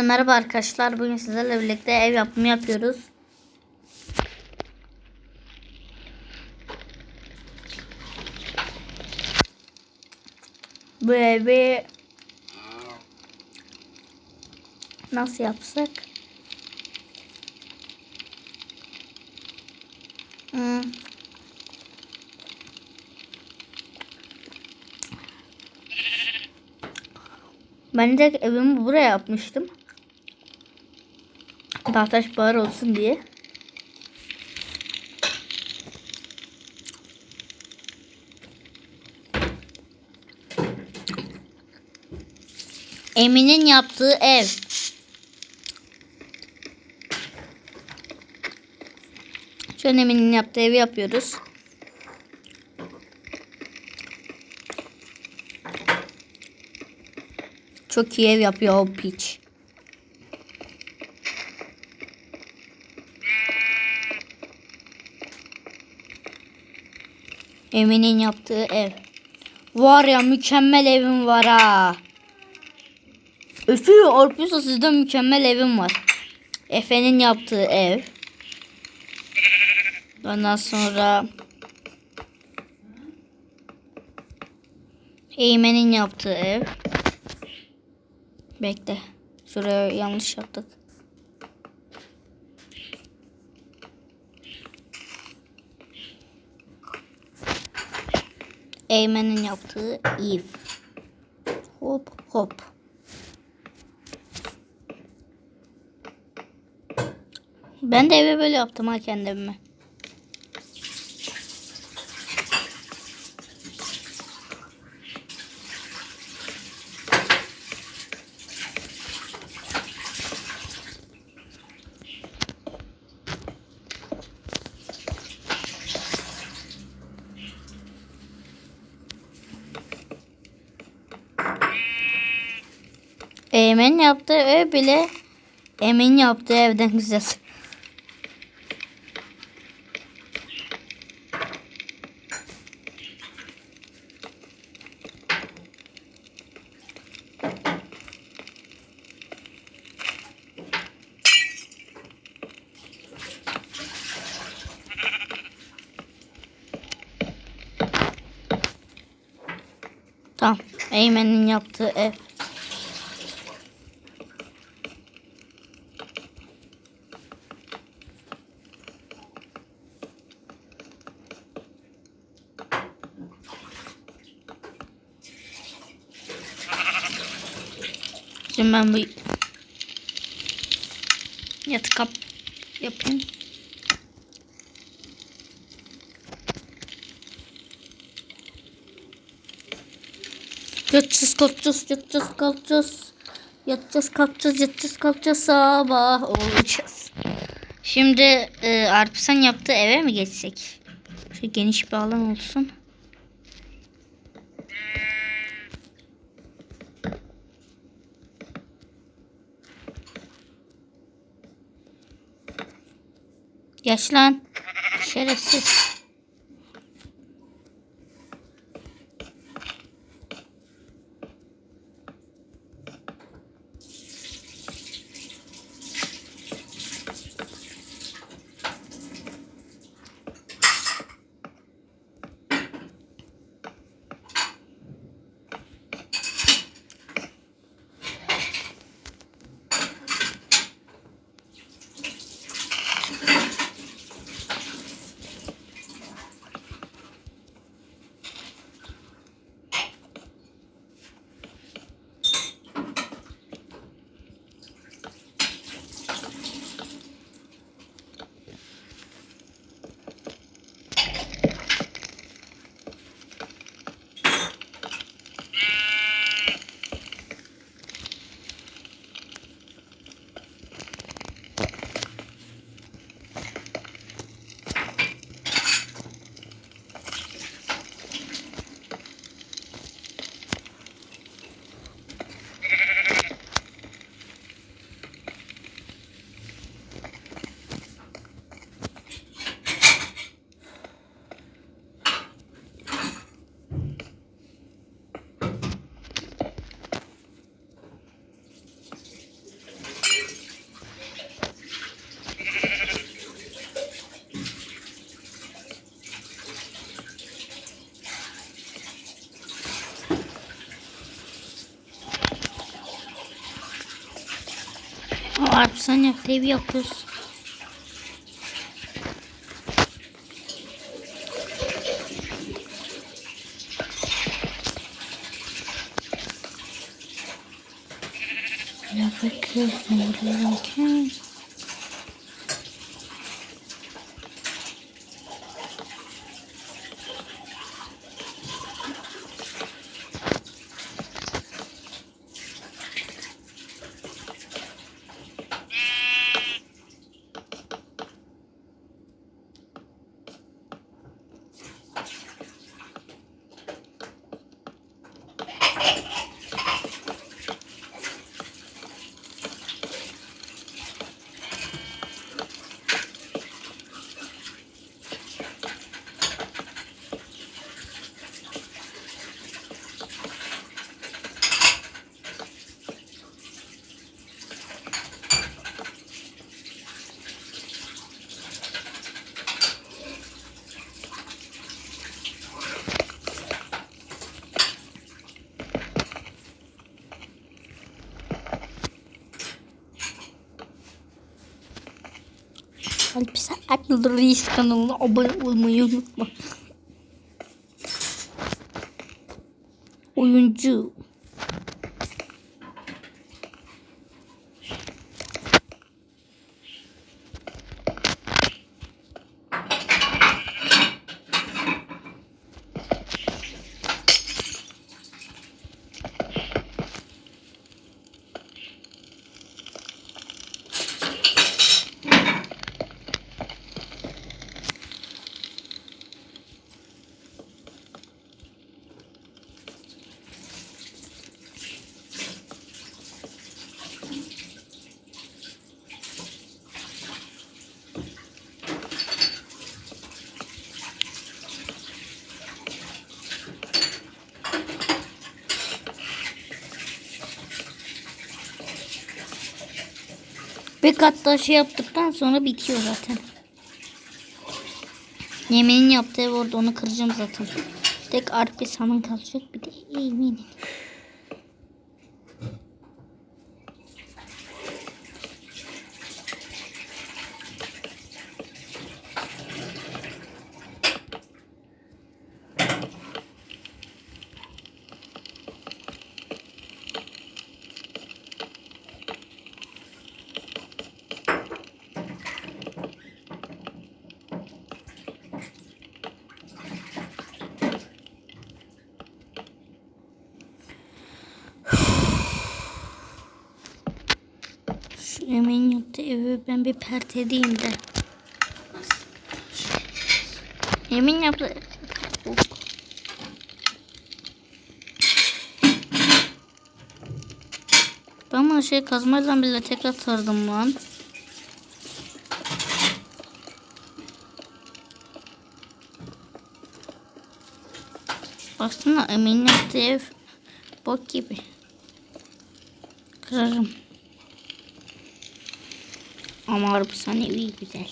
Hepinize merhaba arkadaşlar. Bugün sizlerle birlikte ev yapımı yapıyoruz. Bu evi nasıl yapsak? Hmm. Ben de evimi buraya yapmıştım. Tahtaş bağır olsun diye. Emin'in yaptığı ev. Şu Emin'in yaptığı evi yapıyoruz. Çok iyi ev yapıyor o piç. Emin'in yaptığı ev. Var ya mükemmel evim var ha. Öfü Orpus'a sizde mükemmel evim var. Efe'nin yaptığı ev. Ondan sonra Eymen'in yaptığı ev. Bekle. Şuraya yanlış yaptık. Eymen'in yaptığı if. Hop hop. Ben de eve böyle yaptım ha kendime. Emin yaptığı ev bile Emin yaptığı evden güzel. Tamam. Eymen'in yaptığı ev. Şimdi ben bu yatı kap yapayım. Yatacağız kalkacağız yatacağız kalkacağız. Yatacağız kalkacağız yatacağız kalkacağız sabah olacağız. Şimdi e, Arpsan yaptığı eve mi geçsek? Şu geniş bir alan olsun. Geç lan. Şerefsiz. Ama Alparslan yaptı evi yapıyoruz. Ya bakın ne oluyor ki? Reis kanalına abone olmayı unutma. Oyuncu. Bir kat daha şey yaptıktan sonra bitiyor zaten. Yemeğin yaptığı orada onu kıracağım zaten. Tek arpa saman kalacak bir de yemeğin. Yemeğin yaptığı evi ben bir pert edeyim de. Yemeğin yaptığı Ben bunu şey kazmayla bile tekrar tardım lan. Baksana Emin yaptığı ev bok gibi. Kırarım. Ama Arabistan evi güzel.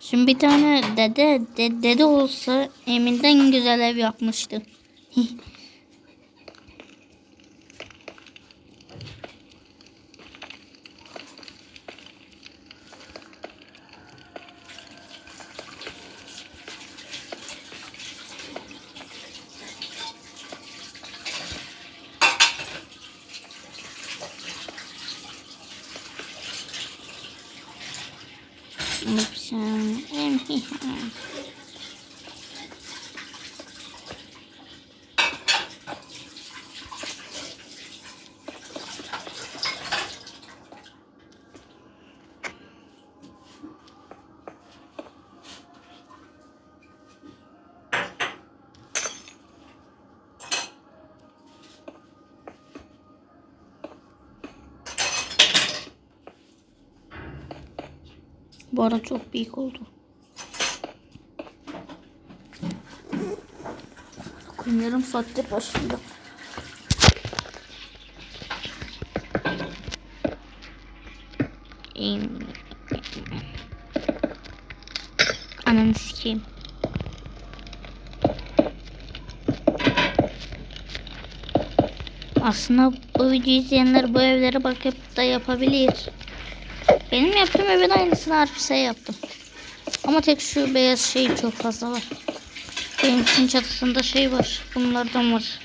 Şimdi bir tane dede, de, dede olsa Emin'den güzel ev yapmıştı. Bu ara çok büyük oldu. Bakın yarım saattir başında. Ananı sikeyim. Aslında bu videoyu izleyenler bu evlere bakıp da yapabilir. Benim yaptığım evin aynısını Arpis'e yaptım. Ama tek şu beyaz şey çok fazla var. Benimkinin çatısında şey var. Bunlardan var.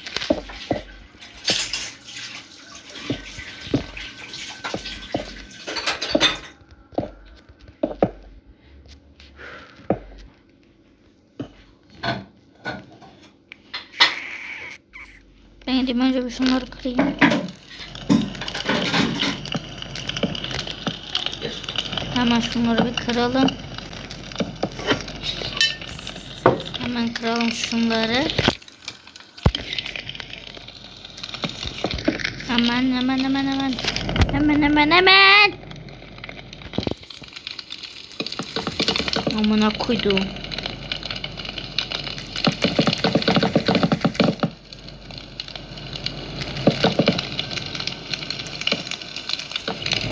Ben gideyim önce bir şunları kırayım. Hemen şunları bir kıralım. Hemen kıralım şunları. Hemen hemen hemen hemen. Hemen hemen hemen. Amına koydum.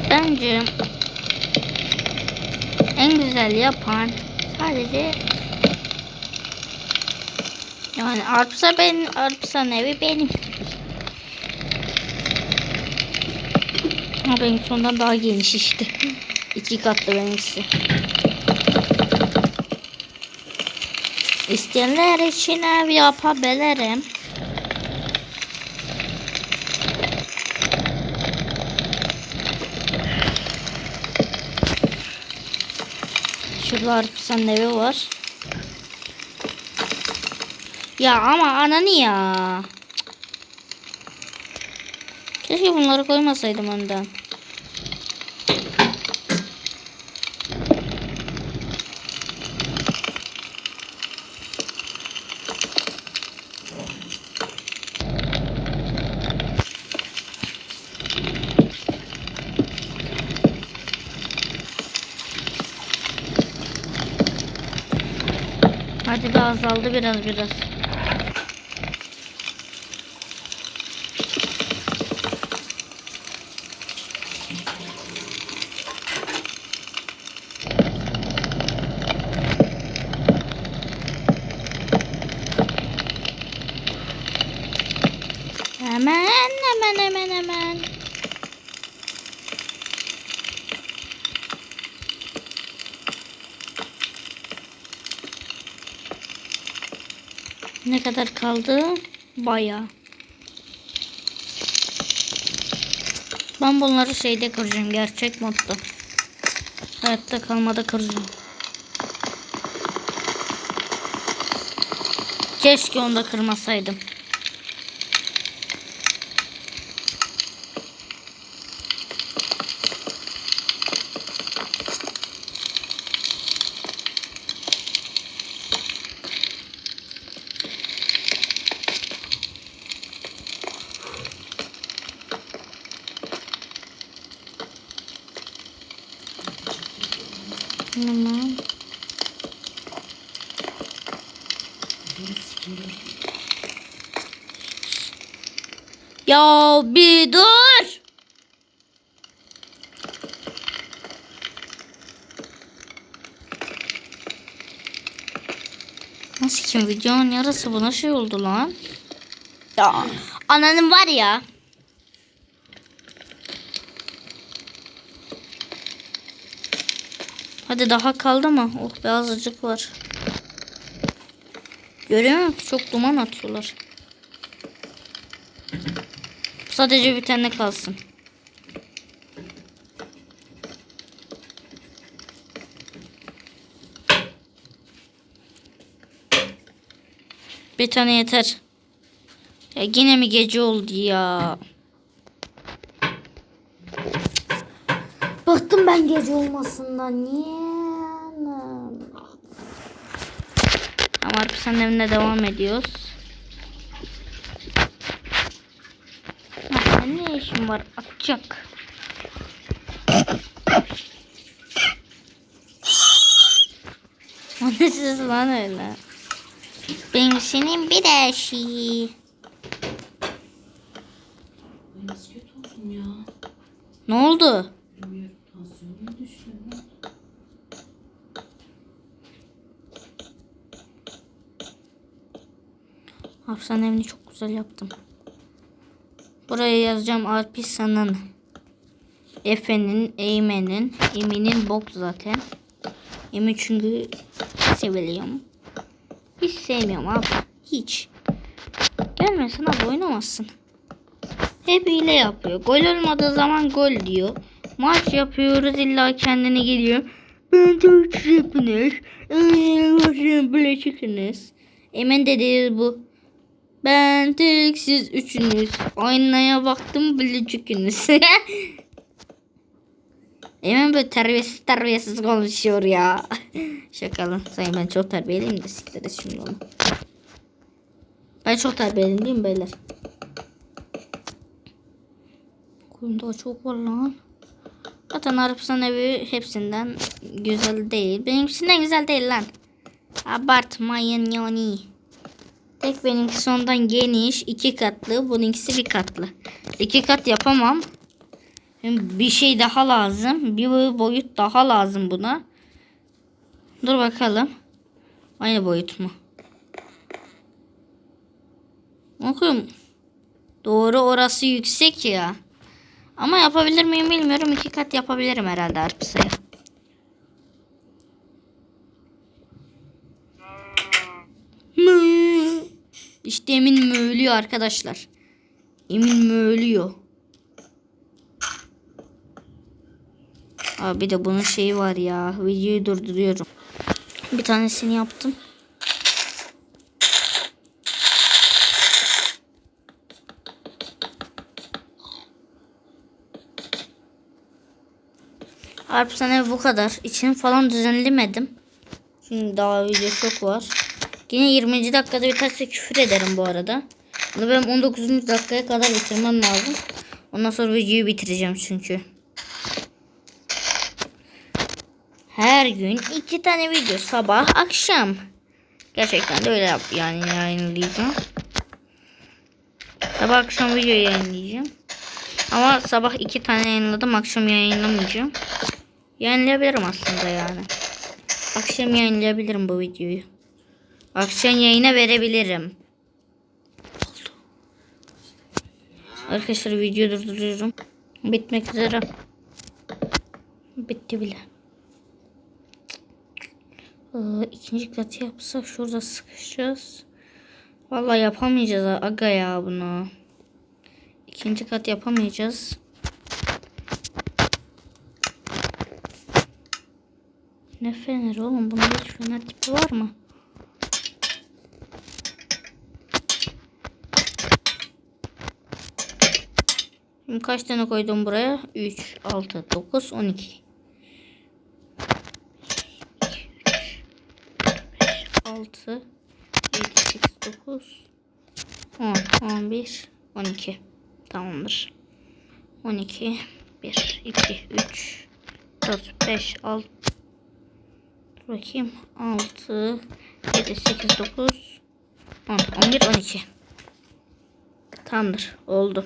Bence en güzel yapan sadece yani Arpsa ben Arpsa'nın evi benim. Ama benim sondan daha geniş işte. İki katlı benimkisi. İsteyenler için ev yapabilirim. Şurada Arpsa'nın evi var. Ya ama ananı ya. Keşke bunları koymasaydım önden. Hadi de azaldı biraz biraz. Hemen hemen hemen hemen. Ne kadar kaldı? Bayağı. Ben bunları şeyde kıracağım. Gerçek modda. Hayatta kalmada kıracağım. Keşke onu da kırmasaydım. Tamam. Ya bir dur. Nasıl ki videonun yarısı buna şey oldu lan. Ya ananın var ya. Hadi daha kaldı mı? Oh be azıcık var. Görüyor musun? Çok duman atıyorlar. Sadece bir tane kalsın. Bir tane yeter. Ya yine mi gece oldu ya? Bıktım ben gece olmasından. Niye? Ama evine devam ediyoruz. Canavarım var. Atacak. Anasız lan öyle. Benim senin bir de şey. Ne oldu? Hapishane evini çok güzel yaptım. Buraya yazacağım Alpisa'nın. Efe'nin, Eymen'in, Emin'in bok zaten. Emin çünkü seviliyorum. Hiç sevmiyorum abi. Hiç. Gelmesin abi oynamazsın. Hep hile yapıyor. Gol olmadığı zaman gol diyor. Maç yapıyoruz illa kendine geliyor. Ben çok çıkınız. Emin dediği bu. Ben tek siz üçünüz. Aynaya baktım bile çıkınız. Emin böyle terbiyesiz terbiyesiz konuşuyor ya. Şakalı. Sayın ben çok terbiyeliyim de sikleriz şimdi onu. Ben çok terbiyeliyim değil mi beyler? Kuyumda çok var lan. Zaten Arapstan evi hepsinden güzel değil. Benimkisinden güzel değil lan. Abartmayın yani. Tek benimkisi ondan geniş. iki katlı. Bununkisi bir katlı. İki kat yapamam. Bir şey daha lazım. Bir boyut daha lazım buna. Dur bakalım. Aynı boyut mu? Bakayım. Doğru orası yüksek ya. Ama yapabilir miyim bilmiyorum. İki kat yapabilirim herhalde arpsaya. Mı. İşte Emin möğlüyor arkadaşlar. Emin möğlüyor. Abi de bunun şeyi var ya. Videoyu durduruyorum. Bir tanesini yaptım. Arpsan ev bu kadar. İçini falan düzenlemedim. Çünkü daha video çok var. Yine 20. dakikada biterse küfür ederim bu arada. Bunu benim 19. dakikaya kadar bitirmem lazım. Ondan sonra videoyu bitireceğim çünkü. Her gün iki tane video sabah akşam. Gerçekten de öyle yap yani yayınlayacağım. Sabah akşam video yayınlayacağım. Ama sabah iki tane yayınladım akşam yayınlamayacağım. Yayınlayabilirim aslında yani. Akşam yayınlayabilirim bu videoyu. Akşam yayına verebilirim. Arkadaşlar video durduruyorum. Bitmek üzere. Bitti bile. Ee, ikinci katı yapsak şurada sıkışacağız. Vallahi yapamayacağız aga ya bunu. İkinci kat yapamayacağız. Ne fener oğlum? Bunda hiç fener tipi var mı? Kaç tane koydum buraya? 3, 6, 9, 12. 6, 7, 8, 9, 10, 11, 12. Tamamdır. 12, 1, 2, 3, 4, 5, 6, Dur bakayım. 6, 7, 8, 9, 10, 11, 12. Tamamdır. Oldu.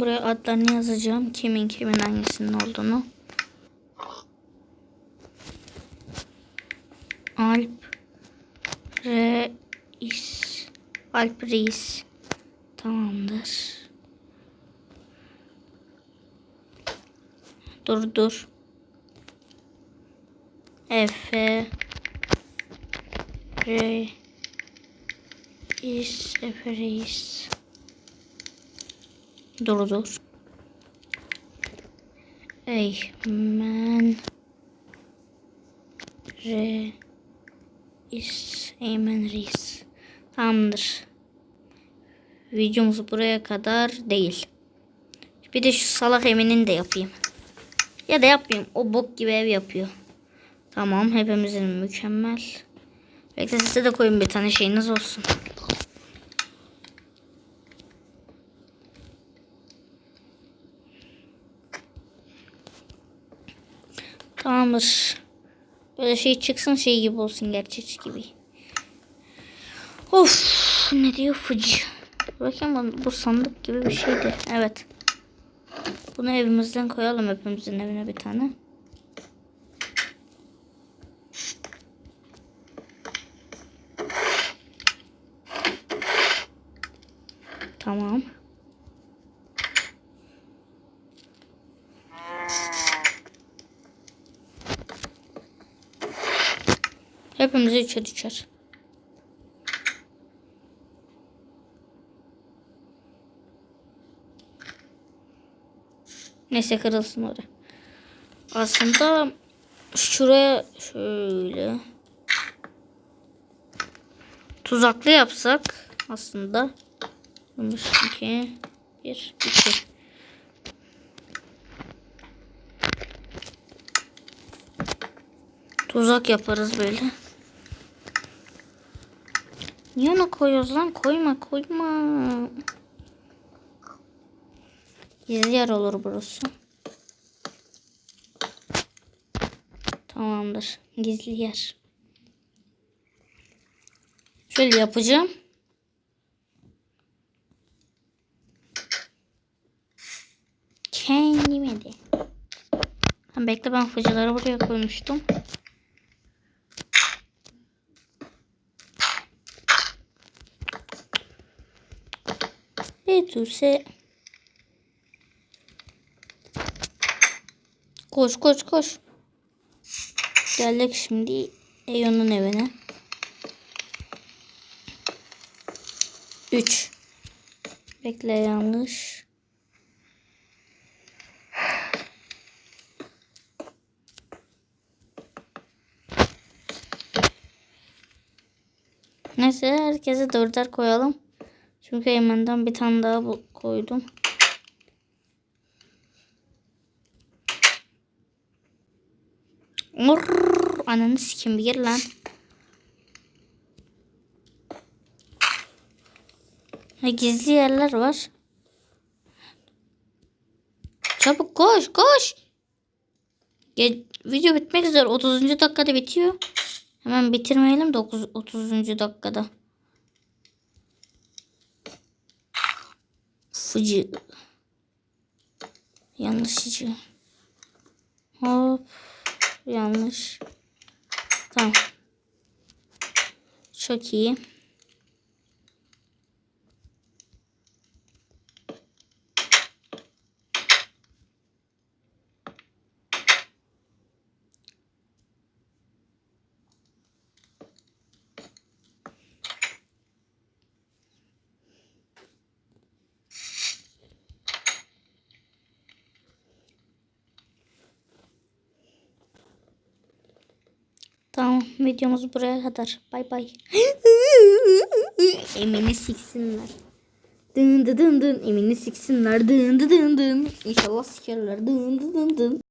Buraya adlarını yazacağım. Kimin kimin hangisinin olduğunu. Alp Reis Alp Reis Tamamdır. Dur dur. Efe Reis Efe Reis Dur dur. Eymen Reis Eymen Reis Tamamdır. Videomuz buraya kadar değil. Bir de şu salak Emin'in de yapayım. Ya da yapmayayım. O bok gibi ev yapıyor. Tamam. Hepimizin mükemmel. Bekle size de koyun bir tane şeyiniz olsun. Tamamdır. Böyle şey çıksın şey gibi olsun gerçek gibi. Of ne diyor fıcı. Bu, bu sandık gibi bir şeydi. Evet. Bunu evimizden koyalım hepimizin evine bir tane. Tamam. Hepimize üçe düşer. Neyse kırılsın oraya. Aslında şuraya şöyle tuzaklı yapsak aslında 2 1 2 Tuzak yaparız böyle. Niye ona koyuyoruz lan? Koyma koyma. Gizli yer olur burası. Tamamdır. Gizli yer. Şöyle yapacağım. Kendime de. Bekle ben fıcıları buraya koymuştum. Betülse. Koş koş koş. Geldik şimdi Eyon'un evine. 3 Bekle yanlış. Neyse herkese dörder koyalım. Çünkü Eymen'den bir tane daha koydum. Orr, ananı sikim bir lan. Gizli yerler var. Çabuk koş koş. Ge- video bitmek üzere 30. dakikada bitiyor. Hemen bitirmeyelim de 9 30. dakikada. Fıcı. Yanlışıcı. Hop. Yanlış. Tamam. Çok iyi. Tamam videomuz buraya kadar. Bay bay. Emini siksinler. Dın dı dın dın. Emini siksinler. Dın dı dın dın. İnşallah sikerler. Dın dı dın dın.